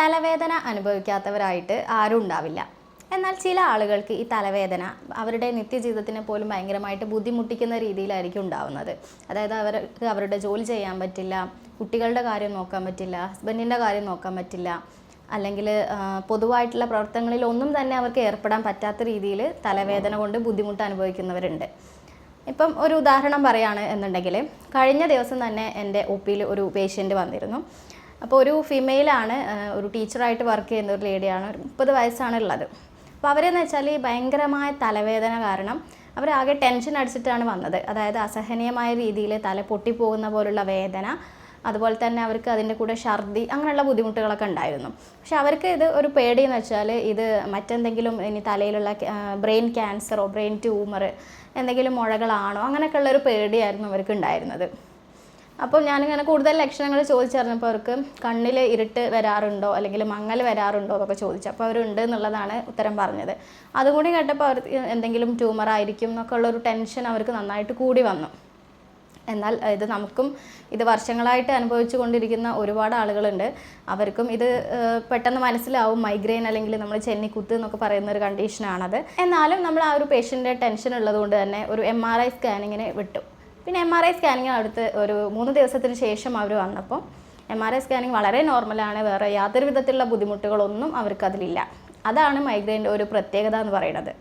തലവേദന അനുഭവിക്കാത്തവരായിട്ട് ആരും ഉണ്ടാവില്ല. എന്നാൽ ചില ആളുകൾക്ക് ഈ തലവേദന അവരുടെ നിത്യജീവിതത്തിനെ പോലും ഭയങ്കരമായിട്ട് ബുദ്ധിമുട്ടിക്കുന്ന രീതിയിലായിരിക്കും ഉണ്ടാവുന്നത്. അതായത് അവർക്ക് അവരുടെ ജോലി ചെയ്യാൻ പറ്റില്ല കുട്ടികളുടെ കാര്യം നോക്കാൻ പറ്റില്ല ഹസ്ബൻഡിന്റെ കാര്യം നോക്കാൻ പറ്റില്ല അല്ലെങ്കിൽ പൊതുവായിട്ടുള്ള പ്രവർത്തനങ്ങളിൽ ഒന്നും തന്നെ അവർക്ക് ഏർപ്പെടാൻ പറ്റാത്ത രീതിയിൽ തലവേദന കൊണ്ട് ബുദ്ധിമുട്ട് അനുഭവിക്കുന്നവരുണ്ട്. ഇപ്പം ഒരു ഉദാഹരണം പറയുകയാണ് എന്നുണ്ടെങ്കിൽ കഴിഞ്ഞ ദിവസം തന്നെ എന്റെ ഒ പിയിൽ ഒരു പേഷ്യന്റ് വന്നിരുന്നു. അപ്പോൾ ഒരു ഫീമെയിലാണ് ഒരു ടീച്ചറായിട്ട് വർക്ക് ചെയ്യുന്ന ഒരു ലേഡിയാണ് ഒരു മുപ്പത് വയസ്സാണ് ഉള്ളത്. അപ്പോൾ അവരെന്ന് വെച്ചാൽ ഭയങ്കരമായ തലവേദന കാരണം അവരാകെ ടെൻഷൻ അടിച്ചിട്ടാണ് വന്നത്. അതായത് അസഹനീയമായ രീതിയിൽ തല പൊട്ടിപ്പോകുന്ന പോലുള്ള വേദന അതുപോലെ തന്നെ അവർക്ക് അതിന്റെ കൂടെ ഛർദി അങ്ങനെയുള്ള ബുദ്ധിമുട്ടുകളൊക്കെ ഉണ്ടായിരുന്നു. പക്ഷെ അവർക്ക് ഇത് ഒരു പേടിയെന്ന് വെച്ചാൽ ഇത് മറ്റെന്തെങ്കിലും ഇനി തലയിലുള്ള ബ്രെയിൻ ക്യാൻസറോ ബ്രെയിൻ ട്യൂമർ എന്തെങ്കിലും മുഴകളാണോ അങ്ങനെയൊക്കെയുള്ളൊരു പേടിയായിരുന്നു അവർക്ക് ഉണ്ടായിരുന്നത്. അപ്പോൾ ഞാനിങ്ങനെ കൂടുതൽ ലക്ഷണങ്ങൾ ചോദിച്ചറിഞ്ഞപ്പോൾ അവർക്ക് കണ്ണിൽ ഇരുട്ട് വരാറുണ്ടോ അല്ലെങ്കിൽ മങ്ങൽ വരാറുണ്ടോ എന്നൊക്കെ ചോദിച്ചു. അപ്പോൾ അവരുണ്ട് എന്നുള്ളതാണ് ഉത്തരം പറഞ്ഞത്. അതുകൂടി കേട്ടപ്പോൾ അവർ എന്തെങ്കിലും ട്യൂമർ ആയിരിക്കും എന്നൊക്കെ ഉള്ളൊരു ടെൻഷൻ അവർക്ക് നന്നായിട്ട് കൂടി വന്നു. എന്നാൽ ഇത് നമുക്കും ഇത് വർഷങ്ങളായിട്ട് അനുഭവിച്ചു കൊണ്ടിരിക്കുന്ന ഒരുപാട് ആളുകളുണ്ട്. അവർക്കും ഇത് പെട്ടെന്ന് മനസ്സിലാവും മൈഗ്രെയിൻ അല്ലെങ്കിൽ നമ്മൾ ചെന്നിക്കുത്ത് എന്നൊക്കെ പറയുന്ന ഒരു കണ്ടീഷനാണത്. എന്നാലും നമ്മൾ ആ ഒരു പേഷ്യന്റെ ടെൻഷൻ ഉള്ളതുകൊണ്ട് തന്നെ ഒരു എം ആർ ഐ സ്കാനിങ്ങിന് വിട്ടു. പിന്നെ എം ആർ ഐ സ്കാനിങ് അടുത്ത് ഒരു മൂന്ന് ദിവസത്തിന് ശേഷം അവർ വന്നപ്പോൾ എം ആർ ഐ സ്കാനിങ് വളരെ നോർമലാണ് വേറെ യാതൊരു വിധത്തിലുള്ള ബുദ്ധിമുട്ടുകളൊന്നും അവർക്കതിലില്ല. അതാണ് മൈഗ്രെയിന്റെ ഒരു പ്രത്യേകത എന്ന് പറയുന്നത്.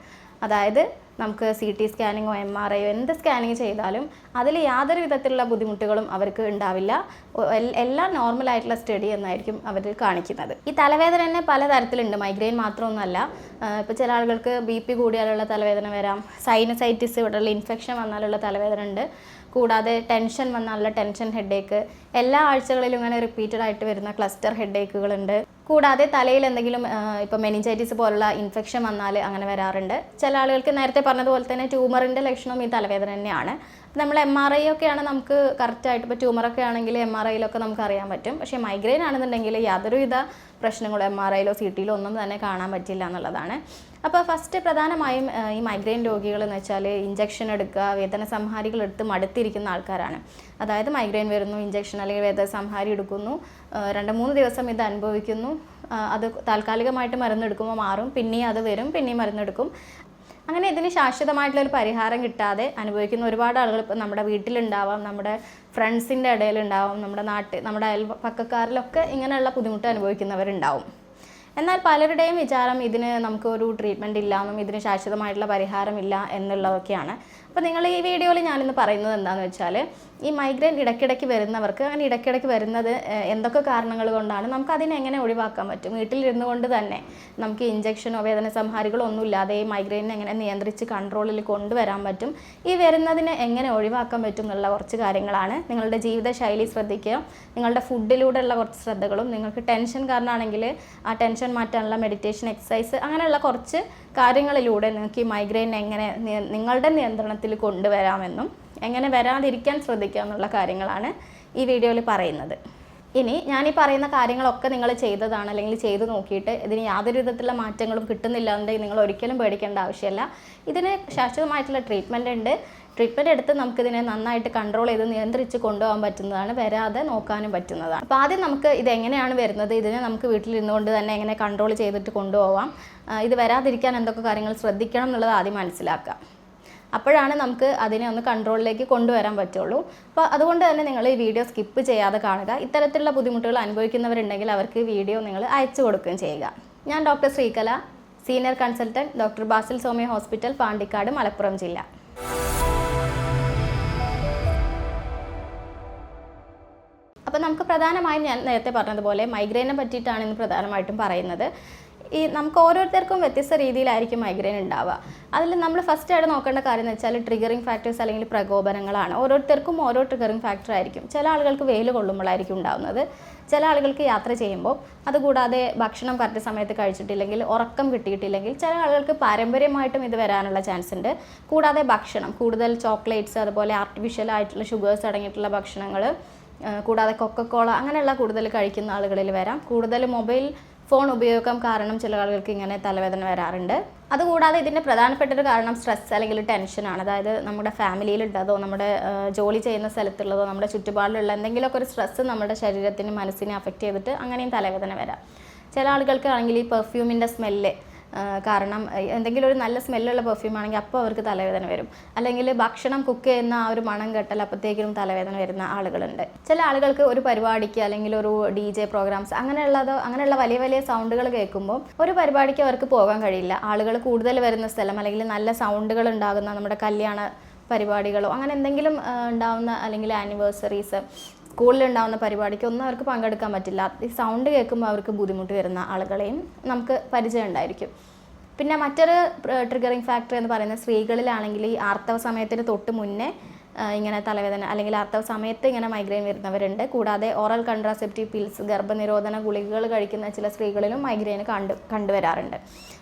അതായത് നമുക്ക് സി ടി സ്കാനിങ്ങോ എം ആർ ഐയോ എന്ത് സ്കാനിങ് ചെയ്താലും അതിൽ യാതൊരു വിധത്തിലുള്ള ബുദ്ധിമുട്ടുകളും അവർക്ക് ഉണ്ടാവില്ല. എല്ലാം നോർമൽ ആയിട്ടുള്ള സ്റ്റഡി എന്നായിരിക്കും അവർ കാണിക്കുന്നത്. ഈ തലവേദന തന്നെ പലതരത്തിലുണ്ട്. മൈഗ്രെയിൻ മാത്രമൊന്നുമല്ല. ഇപ്പോൾ ചില ആളുകൾക്ക് ബി പി കൂടിയാലുള്ള തലവേദന വരാം. സൈനസൈറ്റിസ് ഇവിടെയുള്ള ഇൻഫെക്ഷൻ വന്നാലുള്ള തലവേദന ഉണ്ട്. കൂടാതെ ടെൻഷൻ വന്നാലുള്ള ടെൻഷൻ ഹെഡേക്ക് എല്ലാ ആഴ്ചകളിലും ഇങ്ങനെ റിപ്പീറ്റഡ് ആയിട്ട് വരുന്ന ക്ലസ്റ്റർ ഹെഡേക്കുകളുണ്ട് കൂടാതെ തലയിൽ എന്തെങ്കിലും ഇപ്പോൾ മെനിഞ്ചൈറ്റിസ് പോലുള്ള ഇൻഫെക്ഷൻ വന്നാൽ അങ്ങനെ വരാറുണ്ട്. ചില ആളുകൾക്ക് നേരത്തെ പറഞ്ഞതുപോലെ തന്നെ ട്യൂമറിന്റെ ലക്ഷണം ഈ തലവേദന തന്നെയാണ്. നമ്മൾ എം ആർ ഐ ഒക്കെയാണ് നമുക്ക് കറക്റ്റായിട്ട് ഇപ്പോൾ ട്യൂമറൊക്കെ ആണെങ്കിൽ എം ആർ ഐയിലൊക്കെ നമുക്ക് അറിയാൻ പറ്റും. പക്ഷേ മൈഗ്രെയിൻ ആണെന്നുണ്ടെങ്കിൽ യാതൊരുവിധ പ്രശ്നങ്ങളും എം ആർ ഐയിലോ സി ടിയിലോ ഒന്നും തന്നെ കാണാൻ പറ്റില്ല എന്നുള്ളതാണ്. അപ്പോൾ ഫസ്റ്റ് പ്രധാനമായും ഈ മൈഗ്രെയിൻ രോഗികൾ എന്ന് വെച്ചാൽ ഇഞ്ചക്ഷൻ എടുക്കുക വേദന സംഹാരികൾ എടുത്ത് മടുത്തിരിക്കുന്ന ആൾക്കാരാണ്. അതായത് മൈഗ്രെയിൻ വരുന്നു ഇഞ്ചക്ഷൻ അല്ലെങ്കിൽ വേദന സംഹാരി എടുക്കുന്നു രണ്ട് മൂന്ന് ദിവസം ഇത് അനുഭവിക്കുന്നു അത് താൽക്കാലികമായിട്ട് മരുന്നെടുക്കുമ്പോൾ മാറും പിന്നെയും അത് വരും പിന്നെയും മരുന്നെടുക്കും. അങ്ങനെ ഇതിന് ശാശ്വതമായിട്ടുള്ള ഒരു പരിഹാരം കിട്ടാതെ അനുഭവിക്കുന്ന ഒരുപാട് ആളുകൾ ഇപ്പം നമ്മുടെ വീട്ടിലുണ്ടാവാം നമ്മുടെ ഫ്രണ്ട്സിന്റെ ഇടയിലുണ്ടാവും നമ്മുടെ നാട്ടിൽ നമ്മുടെ അയൽപക്കക്കാരിലൊക്കെ ഇങ്ങനെയുള്ള ബുദ്ധിമുട്ട് അനുഭവിക്കുന്നവരുണ്ടാവും. എന്നാൽ പലരുടെയും വിചാരം ഇതിന് നമുക്ക് ഒരു ട്രീറ്റ്മെന്റ് ഇല്ലാന്നും ഇതിന് ശാശ്വതമായിട്ടുള്ള പരിഹാരമില്ല എന്നുള്ളതൊക്കെയാണ്. അപ്പോൾ നിങ്ങൾ ഈ വീഡിയോയിൽ ഞാനിന്ന് പറയുന്നത് എന്താണെന്ന് വെച്ചാൽ ഈ മൈഗ്രെയിൻ ഇടയ്ക്കിടയ്ക്ക് വരുന്നവർക്ക് അങ്ങനെ ഇടയ്ക്കിടയ്ക്ക് വരുന്നത് എന്തൊക്കെ കാരണങ്ങൾ കൊണ്ടാണ് നമുക്ക് അതിനെ എങ്ങനെ ഒഴിവാക്കാൻ പറ്റും? വീട്ടിലിരുന്ന് കൊണ്ട് തന്നെ നമുക്ക് ഇഞ്ചക്ഷനോ വേദന സംഹാരികളോ ഒന്നുമില്ലാതെ ഈ മൈഗ്രെയിനെ എങ്ങനെ നിയന്ത്രിച്ച് കൺട്രോളിൽ കൊണ്ടുവരാൻ പറ്റും? ഈ വരുന്നതിനെ എങ്ങനെ ഒഴിവാക്കാൻ പറ്റും എന്നുള്ള കുറച്ച് കാര്യങ്ങളാണ് നിങ്ങളുടെ ജീവിതശൈലി ശ്രദ്ധിക്കുക. നിങ്ങളുടെ ഫുഡിലൂടെയുള്ള കുറച്ച് ശ്രദ്ധകളും നിങ്ങൾക്ക് ടെൻഷൻ കാരണമാണെങ്കിൽ ആ ടെൻഷൻ മാറ്റാനുള്ള മെഡിറ്റേഷൻ എക്സസൈസ് അങ്ങനെയുള്ള കുറച്ച് കാര്യങ്ങളിലൂടെ നിങ്ങൾക്ക് ഈ മൈഗ്രെയിൻ എങ്ങനെ നിങ്ങളുടെ നിയന്ത്രണത്തിൽ കൊണ്ടുവരാമെന്നും എങ്ങനെ വരാതിരിക്കാൻ ശ്രദ്ധിക്കുക എന്നുള്ള കാര്യങ്ങളാണ് ഈ വീഡിയോയിൽ പറയുന്നത്. ഇനി ഞാൻ ഈ പറയുന്ന കാര്യങ്ങളൊക്കെ നിങ്ങൾ ചെയ്തതാണ് അല്ലെങ്കിൽ ചെയ്തു നോക്കിയിട്ട് ഇതിന് യാതൊരു വിധത്തിലുള്ള മാറ്റങ്ങളും കിട്ടുന്നില്ല എന്നുണ്ടെങ്കിൽ നിങ്ങൾ ഒരിക്കലും പേടിക്കേണ്ട ആവശ്യമില്ല. ഇതിന് ശാശ്വതമായിട്ടുള്ള ട്രീറ്റ്മെന്റ് ഉണ്ട്. ട്രീറ്റ്മെന്റ് എടുത്ത് നമുക്കിതിനെ നന്നായിട്ട് കൺട്രോൾ ചെയ്ത് നിയന്ത്രിച്ച് കൊണ്ടുപോകാൻ പറ്റുന്നതാണ് വരാതെ നോക്കാനും പറ്റുന്നതാണ്. അപ്പോൾ ആദ്യം നമുക്ക് ഇത് എങ്ങനെയാണ് വരുന്നത്? ഇതിനെ നമുക്ക് വീട്ടിലിരുന്നുകൊണ്ട് തന്നെ എങ്ങനെ കൺട്രോൾ ചെയ്തിട്ട് കൊണ്ടുപോകാം ഇത് വരാതിരിക്കാൻ എന്തൊക്കെ കാര്യങ്ങൾ ശ്രദ്ധിക്കണം എന്നുള്ളത് ആദ്യം മനസ്സിലാക്കുക. അപ്പോഴാണ് നമുക്ക് അതിനെ ഒന്ന് കൺട്രോളിലേക്ക് കൊണ്ടുവരാൻ പറ്റുള്ളൂ. അപ്പോൾ അതുകൊണ്ട് തന്നെ നിങ്ങൾ ഈ വീഡിയോ സ്കിപ്പ് ചെയ്യാതെ കാണുക. ഇത്തരത്തിലുള്ള ബുദ്ധിമുട്ടുകൾ അനുഭവിക്കുന്നവരുണ്ടെങ്കിൽ അവർക്ക് വീഡിയോ നിങ്ങൾ അയച്ചു കൊടുക്കുകയും ചെയ്യുക. ഞാൻ doctor Sreekala senior consultant doctor Basil Soumya hospital Pandikkad Malappuram ജില്ല. അപ്പോൾ നമുക്ക് പ്രധാനമായും ഞാൻ നേരത്തെ പറഞ്ഞതുപോലെ മൈഗ്രെയിനെ പറ്റിയിട്ടാണ് ഇന്ന് പ്രധാനമായിട്ടും പറയുന്നത്. ഈ നമുക്ക് ഓരോരുത്തർക്കും വ്യത്യസ്ത രീതിയിലായിരിക്കും മൈഗ്രെയിൻ ഉണ്ടാവുക. അതിൽ നമ്മൾ ഫസ്റ്റ് ആയിട്ട് നോക്കേണ്ട കാര്യം എന്ന് വെച്ചാൽ ട്രിഗറിങ് ഫാക്ടേഴ്സ് അല്ലെങ്കിൽ പ്രകോപനങ്ങളാണ്. ഓരോരുത്തർക്കും ഓരോ ട്രിഗറിങ് ഫാക്ടർ ആയിരിക്കും. ചില ആളുകൾക്ക് വെയിൽ കൊള്ളുമ്പോഴായിരിക്കും ഉണ്ടാവുന്നത്. ചില ആളുകൾക്ക് യാത്ര ചെയ്യുമ്പോൾ അതുകൂടാതെ ഭക്ഷണം കറക്റ്റ് സമയത്ത് കഴിച്ചിട്ടില്ലെങ്കിൽ ഉറക്കം കിട്ടിയിട്ടില്ലെങ്കിൽ ചില ആളുകൾക്ക് പാരമ്പര്യമായിട്ടും ഇത് വരാനുള്ള ചാൻസ് ഉണ്ട്. കൂടാതെ ഭക്ഷണം കൂടുതൽ ചോക്ലേറ്റ്സ് അതുപോലെ ആർട്ടിഫിഷ്യൽ ആയിട്ടുള്ള ഷുഗേഴ്സ് അടങ്ങിയിട്ടുള്ള ഭക്ഷണങ്ങൾ കൂടാതെ കൊക്കക്കോള അങ്ങനെയുള്ള കൂടുതൽ കഴിക്കുന്ന ആളുകളിൽ വരാം. കൂടുതൽ മൊബൈൽ ഫോൺ ഉപയോഗം കാരണം ചില ആളുകൾക്ക് ഇങ്ങനെ തലവേദന വരാറുണ്ട്. അതുകൂടാതെ ഇതിന്റെ പ്രധാനപ്പെട്ട ഒരു കാരണം സ്ട്രെസ് അല്ലെങ്കിൽ ടെൻഷനാണ് അതായത് നമ്മുടെ ഫാമിലിയിലുള്ളതോ നമ്മുടെ ജോലി ചെയ്യുന്ന സ്ഥലത്തുള്ളതോ നമ്മുടെ ചുറ്റുപാടിലുള്ള എന്തെങ്കിലുമൊക്കെ ഒരു സ്ട്രെസ്സ് നമ്മുടെ ശരീരത്തിന് മനസ്സിനെ അഫക്റ്റ് ചെയ്തിട്ട് അങ്ങനെയും തലവേദന വരാം. ചില ആളുകൾക്ക് ആണെങ്കിൽ ഈ പെർഫ്യൂമിന്റെ സ്മെല്ല് കാരണം എന്തെങ്കിലും ഒരു നല്ല സ്മെല്ലുള്ള പെർഫ്യൂം ആണെങ്കിൽ അപ്പോൾ അവർക്ക് തലവേദന വരും. അല്ലെങ്കിൽ ഭക്ഷണം കുക്ക് ചെയ്യുന്ന ആ ഒരു മണം കെട്ടൽ അപ്പോഴത്തേക്കും തലവേദന വരുന്ന ആളുകളുണ്ട്. ചില ആളുകൾക്ക് ഒരു പരിപാടിക്ക് അല്ലെങ്കിൽ ഒരു ഡി ജെ പ്രോഗ്രാംസ് അങ്ങനെയുള്ളതോ അങ്ങനെയുള്ള വലിയ വലിയ സൗണ്ടുകൾ കേൾക്കുമ്പോൾ ഒരു പരിപാടിക്ക് അവർക്ക് പോകാൻ കഴിയില്ല. ആളുകൾ കൂടുതൽ വരുന്ന സ്ഥലം അല്ലെങ്കിൽ നല്ല സൗണ്ടുകൾ ഉണ്ടാകുന്ന നമ്മുടെ കല്യാണ പരിപാടികളോ അങ്ങനെ എന്തെങ്കിലും ഉണ്ടാവുന്ന അല്ലെങ്കിൽ ആനിവേഴ്സറീസ് സ്കൂളിൽ ഉണ്ടാവുന്ന പരിപാടിക്ക് ഒന്നും അവർക്ക് പങ്കെടുക്കാൻ പറ്റില്ല. ഈ സൗണ്ട് കേൾക്കുമ്പോൾ അവർക്ക് ബുദ്ധിമുട്ട് വരുന്ന ആളുകളെയും നമുക്ക് പരിചയം ഉണ്ടായിരിക്കും. പിന്നെ മറ്റൊരു ട്രിഗറിങ് ഫാക്ടർ എന്ന് പറയുന്നത് സ്ത്രീകളിലാണെങ്കിൽ ഈ ആർത്തവ സമയത്തിന് തൊട്ട് മുന്നേ ഇങ്ങനെ തലവേദന അല്ലെങ്കിൽ ആർത്തവ സമയത്ത് ഇങ്ങനെ മൈഗ്രെയിൻ വരുന്നവരുണ്ട്. കൂടാതെ ഓറൽ കൺട്രാസെപ്റ്റീവ് പിൽസ് ഗർഭനിരോധന ഗുളികകൾ കഴിക്കുന്ന ചില സ്ത്രീകളിലും മൈഗ്രെയിൻ കണ്ട് കണ്ടുവരാറുണ്ട്.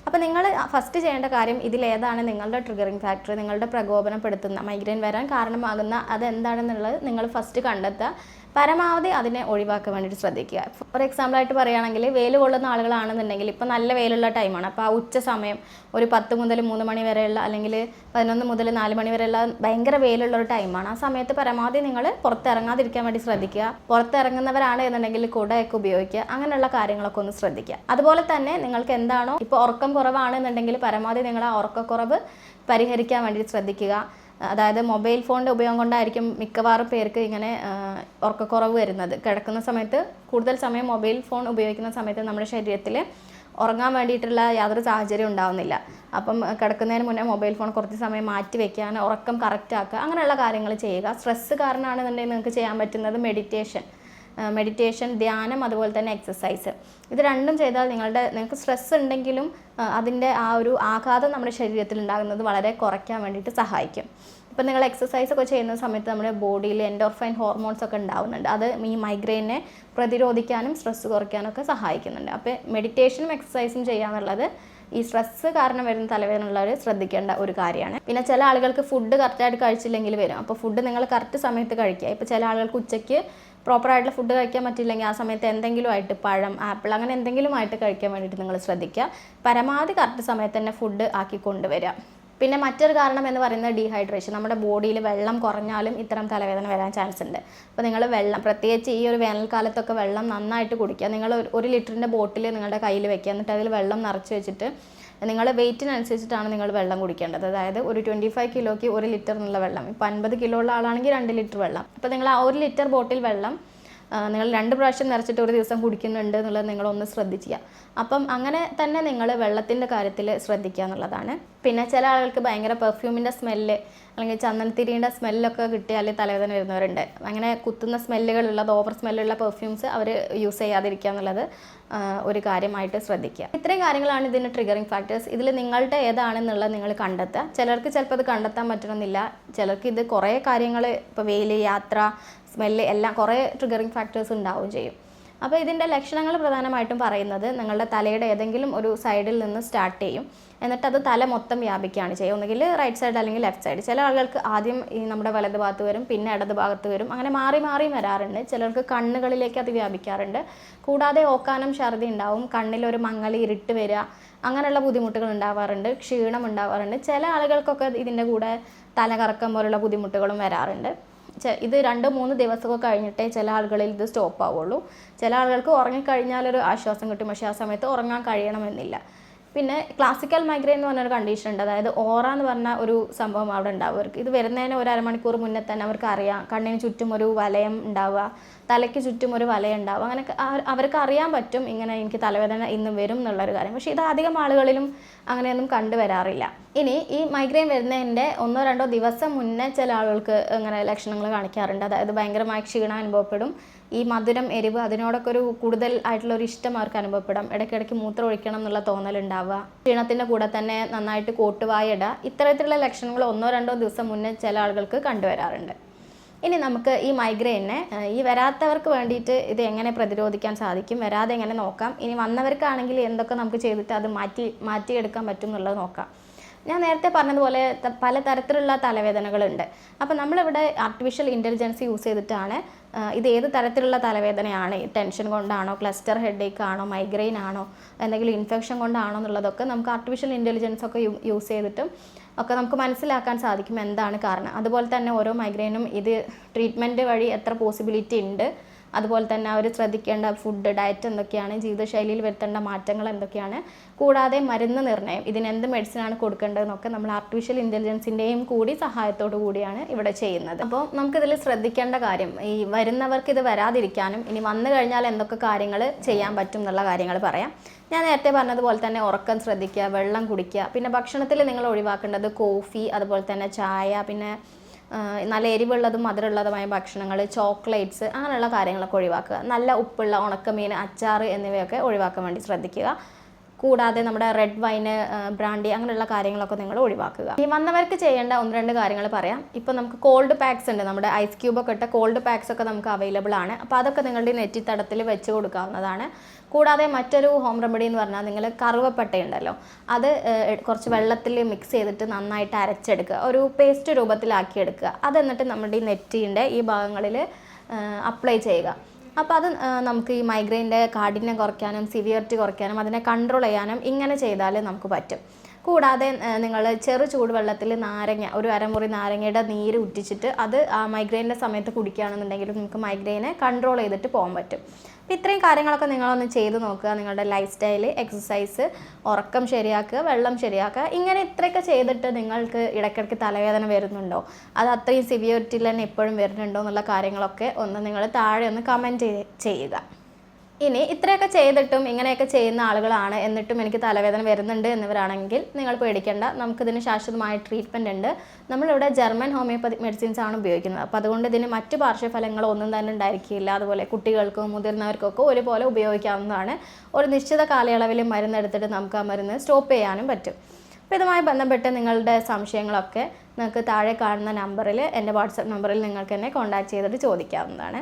അപ്പോൾ നിങ്ങൾ ഫസ്റ്റ് ചെയ്യേണ്ട കാര്യം ഇതിലേതാണ് നിങ്ങളുടെ ട്രിഗറിങ് ഫാക്ടർ നിങ്ങളുടെ പ്രകോപനപ്പെടുത്തുന്ന മൈഗ്രെയിൻ വരാൻ കാരണമാകുന്ന അതെന്താണെന്നുള്ളത് നിങ്ങൾ ഫസ്റ്റ് കണ്ടെത്തുക. പരമാവധി അതിനെ ഒഴിവാക്കാൻ വേണ്ടിയിട്ട് ശ്രദ്ധിക്കുക. ഫോർ എക്സാമ്പിൾ ആയിട്ട് പറയുകയാണെങ്കിൽ വെയിൽ കൊള്ളുന്ന ആളുകളാണെന്നുണ്ടെങ്കിൽ ഇപ്പോൾ നല്ല വെയിലുള്ള ടൈമാണ് അപ്പോൾ ആ ഉച്ച സമയം ഒരു പത്ത് മുതൽ മൂന്ന് മണി വരെയുള്ള അല്ലെങ്കിൽ പതിനൊന്ന് മുതൽ നാല് മണി വരെയുള്ള ഭയങ്കര വെയിലുള്ള ഒരു ടൈമാണ് ആ സമയത്ത് പരമാവധി നിങ്ങൾ പുറത്തിറങ്ങാതിരിക്കാൻ വേണ്ടി ശ്രദ്ധിക്കുക. പുറത്തിറങ്ങുന്നവരാണ് എന്നുണ്ടെങ്കിൽ കുടയൊക്കെ ഉപയോഗിക്കുക. അങ്ങനെയുള്ള കാര്യങ്ങളൊക്കെ ഒന്ന് ശ്രദ്ധിക്കുക. അതുപോലെ തന്നെ നിങ്ങൾക്ക് എന്താണോ ഇപ്പോൾ ഉറക്കം കുറവാണെന്നുണ്ടെങ്കിൽ പരമാവധി നിങ്ങൾ ആ ഉറക്കക്കുറവ് പരിഹരിക്കാൻ വേണ്ടി ശ്രദ്ധിക്കുക. അതായത് മൊബൈൽ ഫോണിന്റെ ഉപയോഗം കൊണ്ടായിരിക്കും മിക്കവാറും പേർക്ക് ഇങ്ങനെ ഉറക്കക്കുറവ് വരുന്നത്. കിടക്കുന്ന സമയത്ത് കൂടുതൽ സമയം മൊബൈൽ ഫോൺ ഉപയോഗിക്കുന്ന സമയത്ത് നമ്മുടെ ശരീരത്തിൽ ഉറങ്ങാൻ വേണ്ടിയിട്ടുള്ള യാതൊരു സാഹചര്യം ഉണ്ടാവുന്നില്ല. അപ്പം കിടക്കുന്നതിന് മുന്നേ മൊബൈൽ ഫോൺ കുറച്ച് സമയം മാറ്റി വെക്കാൻ ഉറക്കം കറക്റ്റ് ആക്കുക അങ്ങനെയുള്ള കാര്യങ്ങൾ ചെയ്യുക. സ്ട്രെസ്സ് കാരണമാണെന്നുണ്ടെങ്കിൽ നിങ്ങൾക്ക് ചെയ്യാൻ പറ്റുന്നത് മെഡിറ്റേഷൻ മെഡിറ്റേഷൻ ധ്യാനം അതുപോലെ തന്നെ എക്സസൈസ് ഇത് രണ്ടും ചെയ്താൽ നിങ്ങളുടെ നിങ്ങൾക്ക് സ്ട്രെസ് ഉണ്ടെങ്കിലും അതിന്റെ ആ ഒരു ആഘാതം നമ്മുടെ ശരീരത്തിൽ ഉണ്ടാകുന്നത് വളരെ കുറയ്ക്കാൻ വേണ്ടിയിട്ട് സഹായിക്കും. ഇപ്പം നിങ്ങൾ എക്സസൈസ് ഒക്കെ ചെയ്യുന്ന സമയത്ത് നമ്മുടെ ബോഡിയിൽ എൻഡോർഫൈൻ ഹോർമോൺസ് ഒക്കെ ഉണ്ടാവുന്നുണ്ട്. അത് ഈ മൈഗ്രെയിനെ പ്രതിരോധിക്കാനും സ്ട്രെസ് കുറയ്ക്കാനൊക്കെ സഹായിക്കുന്നുണ്ട്. അപ്പോൾ മെഡിറ്റേഷനും എക്സസൈസും ചെയ്യാന്നുള്ളത് ഈ സ്ട്രെസ് കാരണം വരുന്ന തലവേദന ഉള്ളവർ ശ്രദ്ധിക്കേണ്ട ഒരു കാര്യമാണ്. പിന്നെ ചില ആളുകൾക്ക് ഫുഡ് കറക്റ്റായിട്ട് കഴിച്ചില്ലെങ്കിൽ വരും. അപ്പോൾ ഫുഡ് നിങ്ങൾ കറക്റ്റ് സമയത്ത് കഴിക്കുക. ഇപ്പോൾ ചില ആളുകൾക്ക് ഉച്ചയ്ക്ക് പ്രോപ്പറായിട്ടുള്ള ഫുഡ് കഴിക്കാൻ പറ്റില്ലെങ്കിൽ ആ സമയത്ത് എന്തെങ്കിലും ആയിട്ട് പഴം ആപ്പിൾ അങ്ങനെ എന്തെങ്കിലും ആയിട്ട് കഴിക്കാൻ വേണ്ടിയിട്ട് നിങ്ങൾ ശ്രദ്ധിക്കുക. പരമാവധി കറക്റ്റ് സമയത്ത് തന്നെ ഫുഡ് ആക്കി കൊണ്ടുവരിക. പിന്നെ മറ്റൊരു കാരണം എന്ന് പറയുന്നത് ഡീഹൈഡ്രേഷൻ നമ്മുടെ ബോഡിയിൽ വെള്ളം കുറഞ്ഞാലും ഇത്തരം തലവേദന വരാൻ ചാൻസ് ഉണ്ട്. അപ്പോൾ നിങ്ങൾ വെള്ളം പ്രത്യേകിച്ച് ഈ ഒരു വേനൽക്കാലത്തൊക്കെ വെള്ളം നന്നായിട്ട് കുടിക്കുക. നിങ്ങൾ ഒരു- ലിറ്ററിന്റെ ബോട്ടിൽ നിങ്ങളുടെ കയ്യിൽ വെക്കുക. എന്നിട്ട് അതിൽ വെള്ളം നിറച്ച് വെച്ചിട്ട് നിങ്ങൾ വെയിറ്റിനനുസരിച്ചിട്ടാണ് നിങ്ങൾ വെള്ളം കുടിക്കേണ്ടത്. അതായത് ഒരു ട്വന്റി ഫൈവ് കിലോയ്ക്ക് ഒരു ലിറ്റർ എന്നുള്ള വെള്ളം. ഇപ്പോൾ അൻപത് കിലോ ഉള്ള ആളാണെങ്കിൽ രണ്ട് ലിറ്റർ വെള്ളം. അപ്പോൾ നിങ്ങൾ ആ ഒരു ലിറ്റർ ബോട്ടിൽ വെള്ളം നിങ്ങൾ രണ്ട് പ്രാവശ്യം നിറച്ചിട്ട് ഒരു ദിവസം കുടിക്കുന്നുണ്ട് എന്നുള്ളത് നിങ്ങളൊന്ന് ശ്രദ്ധിക്കുക അപ്പം അങ്ങനെ തന്നെ നിങ്ങൾ വെള്ളത്തിന്റെ കാര്യത്തിൽ ശ്രദ്ധിക്കുക എന്നുള്ളതാണ്. പിന്നെ ചില ആളുകൾക്ക് ഭയങ്കര പെർഫ്യൂമിന്റെ സ്മെല്ല് അല്ലെങ്കിൽ ചന്ദനത്തിരിയുടെ സ്മെല്ലൊക്കെ കിട്ടിയാൽ തലവേദന വരുന്നവരുണ്ട്. അങ്ങനെ കുത്തുന്ന സ്മെല്ലുകളുള്ളത് ഓവർ സ്മെല്ലുള്ള പെർഫ്യൂംസ് അവർ യൂസ് ചെയ്യാതിരിക്കുക എന്നുള്ളത് ഒരു കാര്യമായിട്ട് ശ്രദ്ധിക്കുക. ഇത്രയും കാര്യങ്ങളാണ് ഇതിന്റെ ട്രിഗറിങ് ഫാക്ടേഴ്സ് ഇതിൽ നിങ്ങളുടെ ഏതാണെന്നുള്ളത് നിങ്ങൾ കണ്ടെത്തുക. ചിലർക്ക് ചിലപ്പോൾ അത് കണ്ടെത്താൻ പറ്റണമെന്നില്ല. ചിലർക്ക് ഇത് കുറേ കാര്യങ്ങൾ ഇപ്പോൾ വെയിൽ യാത്ര സ്മെല്ല് എല്ലാം കുറേ ട്രിഗറിങ് ഫാക്ടേഴ്സ് ഉണ്ടാവുകയും ചെയ്യും. അപ്പോൾ ഇതിന്റെ ലക്ഷണങ്ങൾ പ്രധാനമായിട്ടും പറയുന്നത് നിങ്ങളുടെ തലയുടെ ഏതെങ്കിലും ഒരു സൈഡിൽ നിന്ന് സ്റ്റാർട്ട് ചെയ്യും. എന്നിട്ട് അത് തല മൊത്തം വ്യാപിക്കുകയാണ് ചെയ്യുക. ഒന്നുകിൽ റൈറ്റ് സൈഡ് അല്ലെങ്കിൽ ലെഫ്റ്റ് സൈഡ് ചില ആളുകൾക്ക് ആദ്യം ഈ നമ്മുടെ വലത് ഭാഗത്ത് വരും പിന്നെ ഇടത് ഭാഗത്ത് വരും. അങ്ങനെ മാറി മാറി വരാറുണ്ട്. ചിലർക്ക് കണ്ണുകളിലേക്ക് അത് വ്യാപിക്കാറുണ്ട്. കൂടാതെ ഓക്കാനം ഛർദി ഉണ്ടാവും. കണ്ണിലൊരു മങ്ങൽ ഇരുട്ട് വരിക അങ്ങനെയുള്ള ബുദ്ധിമുട്ടുകൾ ഉണ്ടാവാറുണ്ട്. ക്ഷീണം ഉണ്ടാവാറുണ്ട്. ചില ആളുകൾക്കൊക്കെ ഇതിന്റെ കൂടെ തലകറക്കം പോലുള്ള ബുദ്ധിമുട്ടുകളും വരാറുണ്ട്. ഇത് രണ്ട് മൂന്ന് ദിവസമൊക്കെ കഴിഞ്ഞിട്ടേ ചില ആളുകളിൽ ഇത് സ്റ്റോപ്പ് ആവുള്ളൂ. ചില ആളുകൾക്ക് ഉറങ്ങിക്കഴിഞ്ഞാലൊരു ആശ്വാസം കിട്ടും. പക്ഷേ ആ സമയത്ത് ഉറങ്ങാൻ കഴിയണമെന്നില്ല. പിന്നെ ക്ലാസിക്കൽ മൈഗ്രെയിൻ എന്ന് പറഞ്ഞൊരു കണ്ടീഷൻ ഉണ്ട്. അതായത് ഓറ എന്ന് പറഞ്ഞ ഒരു സംഭവം അവിടെ ഉണ്ടാവും. അവർക്ക് ഇത് വരുന്നതിന് ഒരു അരമണിക്കൂർ മുന്നേ തന്നെ അവർക്ക് അറിയാം. കണ്ണിന് ചുറ്റും ഒരു വലയം ഉണ്ടാവുക. തലയ്ക്ക് ചുറ്റും ഒരു വലയുണ്ടാവും. അങ്ങനെ അവർക്ക് അറിയാൻ പറ്റും ഇങ്ങനെ എനിക്ക് തലവേദന ഇന്ന് വരും എന്നുള്ളൊരു കാര്യം. പക്ഷേ ഇത് അധികം ആളുകളിലും അങ്ങനെയൊന്നും കണ്ടുവരാറില്ല ഇനി ഈ മൈഗ്രെയിൻ വരുന്നതിന്റെ ഒന്നോ രണ്ടോ ദിവസം മുന്നേ ചില ആളുകൾക്ക് ഇങ്ങനെ ലക്ഷണങ്ങൾ കാണിക്കാറുണ്ട്. അതായത് ഭയങ്കരമായ ക്ഷീണം അനുഭവപ്പെടും. ഈ മധുരം എരിവ് അതിനോടൊക്കെ ഒരു കൂടുതൽ ആയിട്ടുള്ള ഒരു ഇഷ്ടം അവർക്ക് അനുഭവപ്പെടാം. ഇടയ്ക്കിടയ്ക്ക് മൂത്രം ഒഴിക്കണം എന്നുള്ള തോന്നലുണ്ടാവുക ക്ഷീണത്തിന്റെ കൂടെ തന്നെ നന്നായിട്ട് കോട്ടുവായിട ഇത്തരത്തിലുള്ള ലക്ഷണങ്ങൾ ഒന്നോ രണ്ടോ ദിവസം മുന്നേ ചില ആളുകൾക്ക് കണ്ടുവരാറുണ്ട് ഇനി നമുക്ക് ഈ മൈഗ്രെയിനെ ഈ വരാത്തവർക്ക് വേണ്ടിയിട്ട് ഇത് എങ്ങനെ പ്രതിരോധിക്കാൻ സാധിക്കും? വരാതെ എങ്ങനെ നോക്കാം? ഇനി വന്നവർക്കാണെങ്കിൽ എന്തൊക്കെ നമുക്ക് ചെയ്തിട്ട് അത് മാറ്റി മാറ്റിയെടുക്കാൻ പറ്റും എന്നുള്ളത് നോക്കാം. ഞാൻ നേരത്തെ പറഞ്ഞതുപോലെ പല തരത്തിലുള്ള തലവേദനകളുണ്ട്. അപ്പോൾ നമ്മളിവിടെ ആർട്ടിഫിഷ്യൽ ഇന്റലിജൻസ് യൂസ് ചെയ്തിട്ടാണ് ഇത് ഏത് തരത്തിലുള്ള തലവേദനയാണ്? ടെൻഷൻ കൊണ്ടാണോ ക്ലസ്റ്റർ ഹെഡേക്ക് ആണോ മൈഗ്രെയിൻ ആണോ എന്തെങ്കിലും ഇൻഫെക്ഷൻ കൊണ്ടാണോ എന്നുള്ളതൊക്കെ നമുക്ക് ആർട്ടിഫിഷ്യൽ ഇന്റലിജൻസ് ഒക്കെ യൂസ് ചെയ്തിട്ടും ഒക്കെ നമുക്ക് മനസ്സിലാക്കാൻ സാധിക്കും എന്താണ് കാരണം. അതുപോലെ തന്നെ ഓരോ മൈഗ്രെയിനും ഇത് ട്രീറ്റ്മെന്റ് വഴി എത്ര പോസിബിലിറ്റി ഉണ്ട്. അതുപോലെ തന്നെ അവർ ശ്രദ്ധിക്കേണ്ട ഫുഡ് ഡയറ്റ് എന്തൊക്കെയാണ് ജീവിതശൈലിയിൽ വരുത്തേണ്ട മാറ്റങ്ങൾ എന്തൊക്കെയാണ് കൂടാതെ മരുന്ന് നിർണയം ഇതിന് എന്ത് മെഡിസിനാണ് കൊടുക്കേണ്ടതെന്നൊക്കെ നമ്മൾ ആർട്ടിഫിഷ്യൽ ഇന്റലിജൻസിന്റെയും കൂടി സഹായത്തോടു കൂടിയാണ് ഇവിടെ ചെയ്യുന്നത്. അപ്പോൾ നമുക്കിതിൽ ശ്രദ്ധിക്കേണ്ട കാര്യം ഈ വരുന്നവർക്ക് ഇത് വരാതിരിക്കാനും ഇനി വന്നു കഴിഞ്ഞാൽ എന്തൊക്കെ കാര്യങ്ങൾ ചെയ്യാൻ പറ്റും എന്നുള്ള കാര്യങ്ങൾ പറയാം. ഞാൻ നേരത്തെ പറഞ്ഞതുപോലെ തന്നെ ഉറക്കം ശ്രദ്ധിക്കുക വെള്ളം കുടിക്കുക പിന്നെ ഭക്ഷണത്തിൽ നിങ്ങൾ ഒഴിവാക്കേണ്ടത് കോഫി അതുപോലെ തന്നെ ചായ പിന്നെ നല്ല എരിവുള്ളതും മധുരമുള്ളതുമായ ഭക്ഷണങ്ങൾ ചോക്ലേറ്റ്സ് അങ്ങനെയുള്ള കാര്യങ്ങളൊക്കെ ഒഴിവാക്കുക. നല്ല ഉപ്പുള്ള ഉണക്കമീൻ അച്ചാർ എന്നിവയൊക്കെ ഒഴിവാക്കാൻ വേണ്ടി ശ്രദ്ധിക്കുക. കൂടാതെ നമ്മുടെ റെഡ് വൈന് ബ്രാൻഡി അങ്ങനെയുള്ള കാര്യങ്ങളൊക്കെ നിങ്ങൾ ഒഴിവാക്കുക. ഈ വന്നവർക്ക് ചെയ്യേണ്ട ഒന്ന് രണ്ട് കാര്യങ്ങൾ പറയാം. ഇപ്പോൾ നമുക്ക് കോൾഡ് പാക്സ് ഉണ്ട്. നമ്മുടെ ഐസ് ക്യൂബൊക്കെ ഇട്ട കോൾഡ് പാക്സ് ഒക്കെ നമുക്ക് അവൈലബിൾ ആണ്. അപ്പോൾ അതൊക്കെ നിങ്ങളുടെ നെറ്റിത്തടത്തിൽ വെച്ച് കൊടുക്കാവുന്നതാണ്. കൂടാതെ മറ്റൊരു ഹോം റെമഡി എന്ന് പറഞ്ഞാൽ നിങ്ങൾ കറുവപ്പട്ടയുണ്ടല്ലോ അത് കുറച്ച് വെള്ളത്തിൽ മിക്സ് ചെയ്തിട്ട് നന്നായിട്ട് അരച്ചെടുക്കുക. ഒരു പേസ്റ്റ് രൂപത്തിലാക്കിയെടുക്കുക. അതെന്നിട്ട് നമ്മുടെ ഈ നെറ്റിന്റെ ഈ ഭാഗങ്ങളിൽ അപ്ലൈ ചെയ്യുക. അപ്പോൾ അത് നമുക്ക് ഈ മൈഗ്രെയിന്റെ കാഠിന്യം കുറയ്ക്കാനും സിവിയറിറ്റി കുറയ്ക്കാനും അതിനെ കൺട്രോൾ ചെയ്യാനും ഇങ്ങനെ ചെയ്താൽ നമുക്ക് പറ്റും. കൂടാതെ നിങ്ങൾ ചെറു ചൂടുവെള്ളത്തിൽ നാരങ്ങ ഒരു അരമുറി നാരങ്ങയുടെ നീര് ഉറ്റിച്ചിട്ട് അത് മൈഗ്രെയിന്റെ സമയത്ത് കുടിക്കുകയാണെന്നുണ്ടെങ്കിൽ നിങ്ങൾക്ക് മൈഗ്രെയിനെ കൺട്രോൾ ചെയ്തിട്ട് പോകാൻ പറ്റും. അപ്പോൾ ഇത്രയും കാര്യങ്ങളൊക്കെ നിങ്ങളൊന്ന് ചെയ്ത് നോക്കുക നിങ്ങളുടെ ലൈഫ് സ്റ്റൈൽ എക്സസൈസ് ഉറക്കം ശരിയാക്കുക വെള്ളം ശരിയാക്കുക ഇങ്ങനെ ഇത്രയൊക്കെ ചെയ്തിട്ട് നിങ്ങൾക്ക് ഇടയ്ക്കിടയ്ക്ക് തലവേദന വരുന്നുണ്ടോ? അത് അത്രയും സിവിയോറിറ്റിയിൽ തന്നെ എപ്പോഴും വരുന്നുണ്ടോ? എന്നുള്ള കാര്യങ്ങളൊക്കെ ഒന്ന് നിങ്ങൾ താഴെ ഒന്ന് കമന്റ് ചെയ്യുക. ഇനി ഇത്രയൊക്കെ ചെയ്തിട്ടും ഇങ്ങനെയൊക്കെ ചെയ്യുന്ന ആളുകളാണ് എന്നിട്ടും എനിക്ക് തലവേദന വരുന്നുണ്ട് എന്നിവരാണെങ്കിൽ നിങ്ങൾ പേടിക്കേണ്ട. നമുക്കിതിന് ശാശ്വതമായ ട്രീറ്റ്മെന്റ് ഉണ്ട്. നമ്മളിവിടെ ജർമ്മൻ ഹോമിയോപ്പതി മെഡിസിൻസ് ആണ് ഉപയോഗിക്കുന്നത്. അപ്പോൾ അതുകൊണ്ട് ഇതിന് മറ്റ് പാർശ്വഫലങ്ങൾ ഒന്നും തന്നെ ഉണ്ടായിരിക്കില്ല. അതുപോലെ കുട്ടികൾക്കും മുതിർന്നവർക്കൊക്കെ ഒരുപോലെ ഉപയോഗിക്കാവുന്നതാണ്. ഒരു നിശ്ചിത കാലയളവിൽ മരുന്നെടുത്തിട്ട് നമുക്ക് ആ മരുന്ന് സ്റ്റോപ്പ് ചെയ്യാനും പറ്റും. അപ്പോൾ ഇതുമായി ബന്ധപ്പെട്ട് നിങ്ങളുടെ സംശയങ്ങളൊക്കെ നിങ്ങൾക്ക് താഴെ കാണുന്ന നമ്പറിൽ എന്റെ വാട്സപ്പ് നമ്പറിൽ നിങ്ങൾക്ക് എന്നെ കോൺടാക്ട് ചെയ്തിട്ട് ചോദിക്കാവുന്നതാണ്.